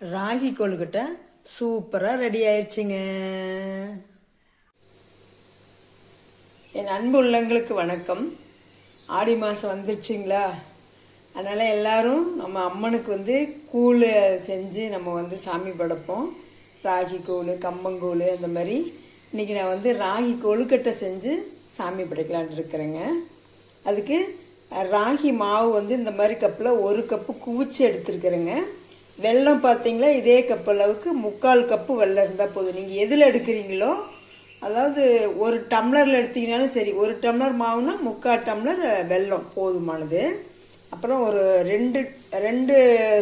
ராகி கொழுக்கட்டை சூப்பராக ரெடி ஆயிடுச்சுங்க என் அன்பு உள்ளங்களுக்கு வணக்கம். ஆடி மாதம் வந்துடுச்சிங்களா அதனால் எல்லாரும் நம்ம அம்மனுக்கு வந்து கூழ் செஞ்சு நம்ம வந்து சாமி படைப்போம். ராகி கூழ் கம்பங்கூழ் அந்த மாதிரி. இன்றைக்கி நான் வந்து ராகி கொழுக்கட்டை செஞ்சு சாமி படைக்கலான்ட்டு இருக்கிறேங்க. அதுக்கு ராகி மாவு வந்து இந்த மாதிரி கப்பில் ஒரு கப்பு குவிச்சு எடுத்துருக்குறேங்க. வெல்லம் பார்த்தீங்களா? இதே கப் அளவுக்கு முக்கால் கப்பு வெள்ளம் இருந்தால் போதும். நீங்கள் எதில் எடுக்கிறீங்களோ அதாவது ஒரு டம்ளரில் எடுத்தீங்கனாலும் சரி ஒரு டம்ளர் மாவுனா முக்கால் டம்ளர் வெல்லம் போதுமானது. அப்புறம் ஒரு ரெண்டு ரெண்டு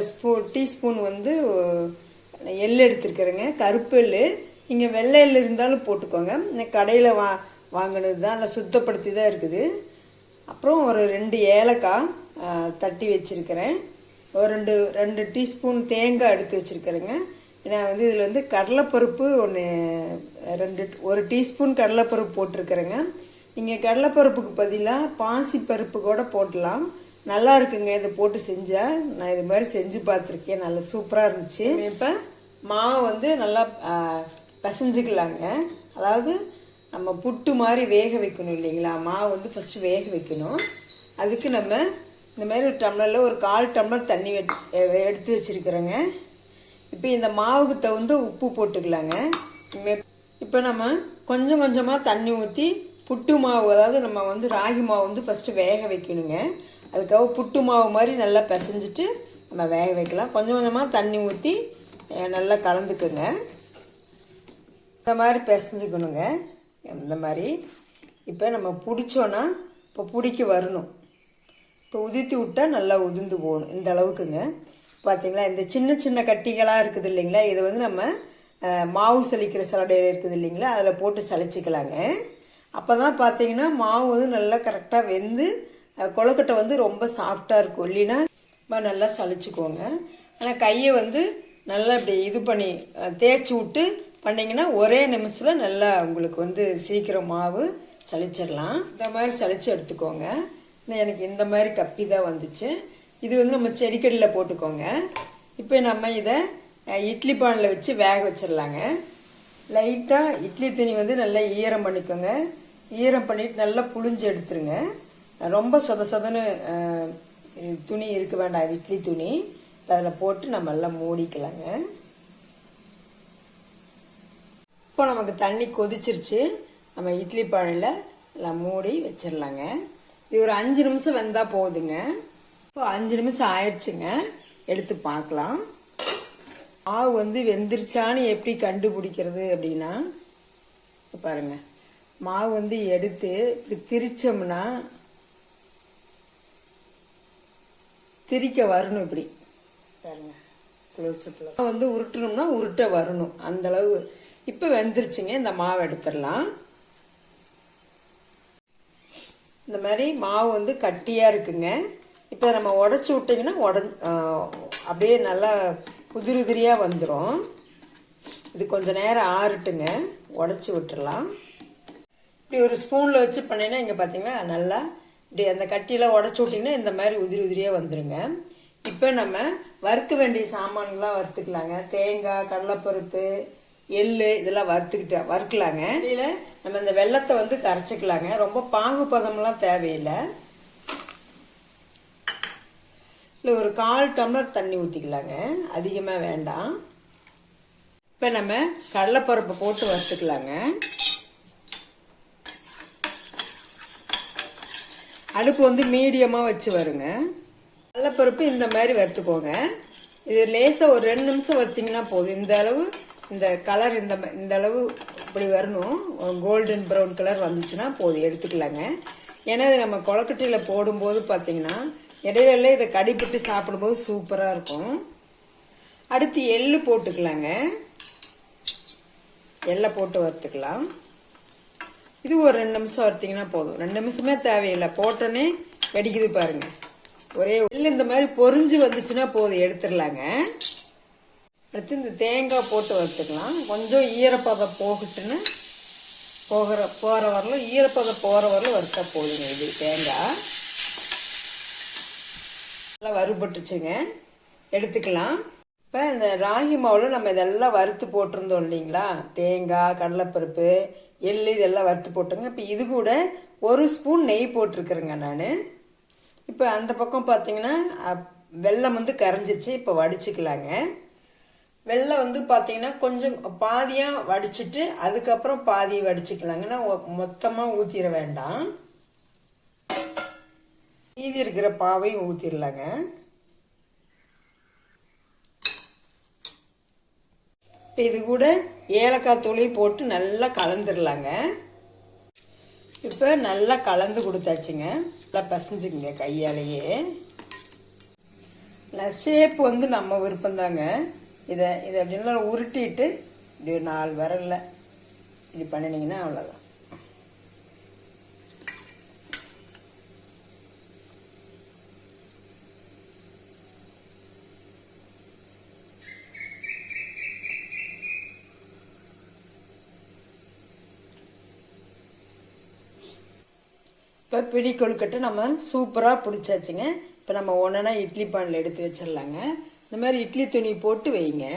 ஸ்பூ டீஸ்பூன் வந்து எள் எடுத்துருக்குறேங்க. கருப்பு எள் நீங்கள் வெள்ளை எள் இருந்தாலும் போட்டுக்கோங்க. நான் கடையில் வா வாங்கினது தான். நல்லா சுத்தப்படுத்தி தான் இருக்குது. அப்புறம் ஒரு ரெண்டு ஏலக்காய் தட்டி வச்சுருக்கிறேன். ஒரு ரெண்டு ரெண்டு டீஸ்பூன் தேங்காய் எடுத்து வச்சுருக்கிறேங்க. நான் வந்து இதில் வந்து கடலைப்பருப்பு ஒன்று ரெண்டு ஒரு டீஸ்பூன் கடலைப்பருப்பு போட்டிருக்கிறேங்க. நீங்கள் கடலைப்பருப்புக்கு பதிலாக பாசி பருப்பு கூட போடலாம். நல்லா இருக்குங்க இதை போட்டு செஞ்சால் நான் இது மாதிரி செஞ்சு பார்த்துருக்கேன் நல்லா சூப்பராக இருந்துச்சு. இப்போ மாவு வந்து நல்லா ஆ, அதாவது நம்ம புட்டு மாதிரி வேக வைக்கணும் இல்லைங்களா? மாவு வந்து ஃபஸ்ட்டு வேக வைக்கணும். அதுக்கு நம்ம இந்த மாதிரி ஒரு டம்ளரில் ஒரு கால் டம்ளர் தண்ணி எடுத்து வச்சுருக்குறேங்க. இப்போ இந்த மாவுக்கு தகுந்த உப்பு போட்டுக்கலாங்க. இப்போ நம்ம கொஞ்சம் கொஞ்சமாக தண்ணி ஊற்றி புட்டு மாவு அதாவது நம்ம வந்து ராகி மாவு வந்து ஃபஸ்ட்டு வேக வைக்கணுங்க. அதுக்காக புட்டு மாவு மாதிரி நல்லா பிசைஞ்சிட்டு நம்ம வேக வைக்கலாம். கொஞ்சம் கொஞ்சமாக தண்ணி ஊற்றி நல்லா கலந்துக்குங்க. இந்த மாதிரி பிசைஞ்சுக்கணுங்க. இந்த மாதிரி. இப்போ நம்ம பிடிச்சோன்னா இப்போ பிடிக்க வரணும். இப்போ உதிர்த்தி விட்டால் நல்லா உதிர்ந்து போகணும். இந்த அளவுக்குங்க. பார்த்தீங்களா இந்த சின்ன சின்ன கட்டிகளாக இருக்குது இல்லைங்களா? இதை வந்து நம்ம மாவு சலிக்கிற சலடையில் இருக்குது இல்லைங்களா? அதில் போட்டு சளிச்சிக்கலாங்க அப்போ தான் பார்த்தீங்கன்னா மாவு வந்து நல்லா கரெக்டாக வெந்து கொழுக்கட்டை வந்து ரொம்ப சாஃப்டாக இருக்கும். இல்லைன்னா நல்லா சளிச்சுக்கோங்க ஆனால் கையை வந்து நல்லா இப்படி இது பண்ணி தேய்ச்சி விட்டு பண்ணிங்கன்னா ஒரே நிமிஷத்தில் நல்லா உங்களுக்கு வந்து சீக்கிரம் மாவு சளிச்சிடலாம் இந்த மாதிரி சளிச்சு எடுத்துக்கோங்க. எனக்கு இந்த மாதிரி கப்பி தான் வந்துச்சு. இது வந்து நம்ம செடிக்கடியில் போட்டுக்கோங்க. இப்போ நம்ம இதை இட்லி பானில் வச்சு வேக வச்சிடலாங்க லைட்டாக இட்லி துணி வந்து நல்லா ஈரம் பண்ணிக்கோங்க. ஈரம் பண்ணிட்டு நல்லா புழிஞ்சு எடுத்துருங்க. ரொம்ப சொத சொதன்னு துணி இருக்க வேண்டாம். இது இட்லி துணி. அதில் போட்டு நம்ம எல்லாம் மூடிக்கலாங்க. இப்போ நமக்கு தண்ணி கொதிச்சிருச்சு. நம்ம இட்லி பானையில் எல்லாம் மூடி வச்சிடலாங்க இது ஒரு அஞ்சு நிமிஷம் வெந்தால் போதுங்க. இப்போ அஞ்சு நிமிஷம் ஆயிடுச்சுங்க. எடுத்து பார்க்கலாம். மாவு வந்து வெந்துருச்சான்னு எப்படி கண்டுபிடிக்கிறது அப்படின்னா பாருங்க. மாவு வந்து எடுத்து இப்படி திரிச்சோம்னா திரிக்க வரணும் இப்படி. பாருங்க. க்ளோஸ் வந்து உருட்டுனோம்னா உருட்ட வரணும். அந்தளவு இப்போ வெந்துருச்சுங்க. இந்த மாவு எடுத்துடலாம். இந்த மாதிரி மாவு வந்து கட்டியாக இருக்குங்க. இப்போ நம்ம உடச்சி விட்டிங்கன்னா உட அப்படியே நல்லா உதிரி உதிரியாக வந்துடும் இது கொஞ்சம் நேரம் ஆறட்டுங்க. உடச்சி விட்டுடலாம் இப்படி ஒரு ஸ்பூனில் வச்சு பண்ணினா இங்கே பார்த்தீங்கன்னா நல்லா இப்படி அந்த கட்டியெல்லாம் உடச்சி விட்டிங்கன்னா இந்த மாதிரி உதிரி உதிரியாக வந்துடுங்க இப்போ நம்ம வறுக்க வேண்டிய சாமான்லாம் வறுத்துக்கலாங்க. தேங்காய் கடலைப்பருப்பு எள்ளு இதெல்லாம் வறுத்துக்கிட்டு வறுக்கலாங்க. இல்லை. நம்ம இந்த வெள்ளத்தை வந்து கரைச்சிக்கலாங்க. ரொம்ப பாகு பதம்லாம் தேவையில்லை. இல்லை ஒரு கால் டம்ளர் தண்ணி ஊற்றிக்கலாங்க அதிகமாக வேண்டாம். இப்போ நம்ம கடலைப்பருப்பை போட்டு வறுத்துக்கலாங்க. அடுப்பு வந்து மீடியமாக வச்சு வருங்க. கடலைப்பருப்பு இந்த மாதிரி வறுத்துக்கோங்க. இது லேசாக ஒரு ரெண்டு நிமிஷம் வறுத்தீங்கன்னா போதும். இந்த அளவு இந்த கலர் இந்த இந்த அளவு இப்படி வரணும். கோல்டன் ப்ரௌன் கலர் வந்துச்சுன்னா போதும் எடுத்துக்கலாங்க. ஏன்னா இது நம்ம கொளக்கட்டையில் போடும்போது பார்த்தீங்கன்னா இடையில இதை கடிப்பிட்டு சாப்பிடும்போது சூப்பராக இருக்கும். அடுத்து எள்ளு போட்டுக்கலாங்க. எள்ளை போட்டு வறுத்துக்கலாம். இது ஒரு ரெண்டு நிமிஷம் வறுத்திங்கன்னா போதும். ரெண்டு நிமிஷமே தேவையில்லை. போட்டோன்னே வெடிக்குது பாருங்க. ஒரே எள்ளு இந்த மாதிரி பொரிஞ்சு வந்துச்சுன்னா போதும் எடுத்துடலாங்க. அடுத்து இந்த தேங்காய் போட்டு வறுத்துக்கலாம். கொஞ்சம் ஈரப்பதம் போகட்டுன்னு போகிற போகிற வரலும் ஈரப்பதம் போகிற வரலும் வறுத்தா போதுங்க இது தேங்காய். நல்லா வறுபட்டுச்சுங்க. எடுத்துக்கலாம். இப்போ இந்த ராகி மாவில் நம்ம இதெல்லாம் வறுத்து போட்டிருந்தோம் இல்லைங்களா? தேங்காய் கடலைப்பருப்பு எள்ளு இதெல்லாம் வறுத்து போட்டுங்க. இப்போ இது கூட ஒரு ஸ்பூன் நெய் போட்டிருக்கிறேங்க நான். இப்போ அந்த பக்கம் பார்த்தீங்கன்னா வெள்ளம் வெல்லம் வந்து கரைஞ்சிச்சு. இப்போ வடிச்சுக்கலாங்க. வெள்ளம் வந்து பார்த்தீங்கன்னா கொஞ்சம் பாதியாக வடிச்சிட்டு அதுக்கப்புறம் பாதி வடிச்சுக்கலாங்கன்னா மொத்தமாக ஊற்றிட வேண்டாம். மீதி இருக்கிற பாவையும் ஊற்றிடலாங்க இப்போ இது கூட ஏலக்காய் தூளையும் போட்டு நல்லா கலந்துடலாங்க இப்போ நல்லா கலந்து கொடுத்தாச்சுங்க. நல்லா பசஞ்சுக்குங்க கையாலேயே. ஷேப் வந்து நம்ம விருப்பம்தாங்க. இதை இதை அப்படின்னா உருட்டிட்டு இப்படி ஒரு நாலு விரலில் இப்படி பண்ணினீங்கன்னா அவ்வளோதான் இப்போ பிடி கொழுக்கட்டை நம்ம சூப்பராக பிடிச்சாச்சுங்க. இப்போ நம்ம ஒன்றுனா இட்லி பானில் எடுத்து வச்சிடலாங்க. இந்த மாதிரி இட்லி துணி போட்டு வைங்க.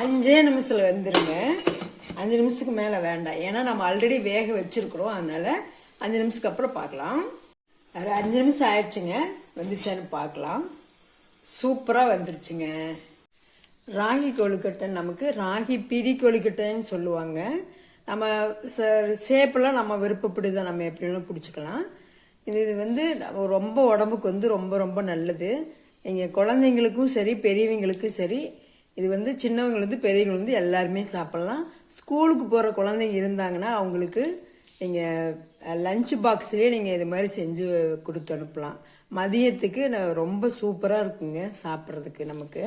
அஞ்சே நிமிஷத்தில் வந்துடுங்க அஞ்சு நிமிஷத்துக்கு மேலே வேண்டாம். ஏன்னா நம்ம ஆல்ரெடி வேக வச்சுருக்குறோம். அதனால அஞ்சு நிமிஷத்துக்கு அப்புறம் பார்க்கலாம். ஒரு அஞ்சு நிமிஷம் ஆயிடுச்சுங்க. வந்துச்சான்னு பார்க்கலாம். சூப்பராக வந்துருச்சுங்க. ராகி கொழுக்கட்டை நமக்கு ராகி பிடி கொழுக்கட்டைன்னு சொல்லுவாங்க. நம்ம ஷேப்பெல்லாம் நம்ம விருப்பப்படி தான் நம்ம எப்படின்னு பிடிச்சிக்கலாம். இது இது வந்து ரொம்ப உடம்புக்கு வந்து ரொம்ப ரொம்ப நல்லது. எங்கள் குழந்தைங்களுக்கும் சரி பெரியவங்களுக்கும் சரி இது வந்து சின்னவங்க வந்து பெரியவங்க வந்து எல்லாருமே சாப்பிட்லாம். ஸ்கூலுக்கு போகிற குழந்தைங்க இருந்தாங்கன்னா அவங்களுக்கு நீங்கள் லஞ்ச் பாக்ஸ்லேயே நீங்கள் இது மாதிரி செஞ்சு கொடுத்து அனுப்பலாம். மதியத்துக்கு நான் ரொம்ப சூப்பராக இருக்குங்க சாப்பிட்றதுக்கு நமக்கு.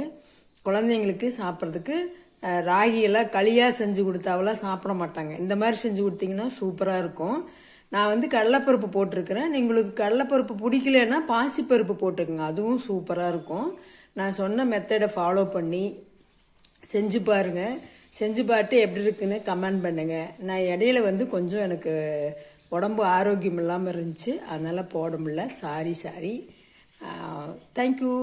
குழந்தைங்களுக்கு சாப்பிட்றதுக்கு ராகியெல்லாம் களியாக செஞ்சு கொடுத்தாவெல்லாம் சாப்பிட மாட்டாங்க. இந்த மாதிரி செஞ்சு கொடுத்தீங்கன்னா சூப்பராக இருக்கும். நான் வந்து கடலைப்பருப்பு போட்டிருக்கிறேன். உங்களுக்கு கடலைப்பருப்பு பிடிக்கலன்னா பாசிப்பருப்பு போட்டுக்கோங்க. அதுவும் சூப்பராக இருக்கும். நான் சொன்ன மெத்தடை ஃபாலோ பண்ணி செஞ்சு பாருங்க. செஞ்சு பார்த்து எப்படி இருக்குன்னு கமெண்ட் பண்ணுங்கள் நான் இடையில வந்து கொஞ்சம் எனக்கு உடம்பு ஆரோக்கியம் இல்லாமல் இருந்துச்சு. அதனால் போட முடியல. Sorry sorry thank you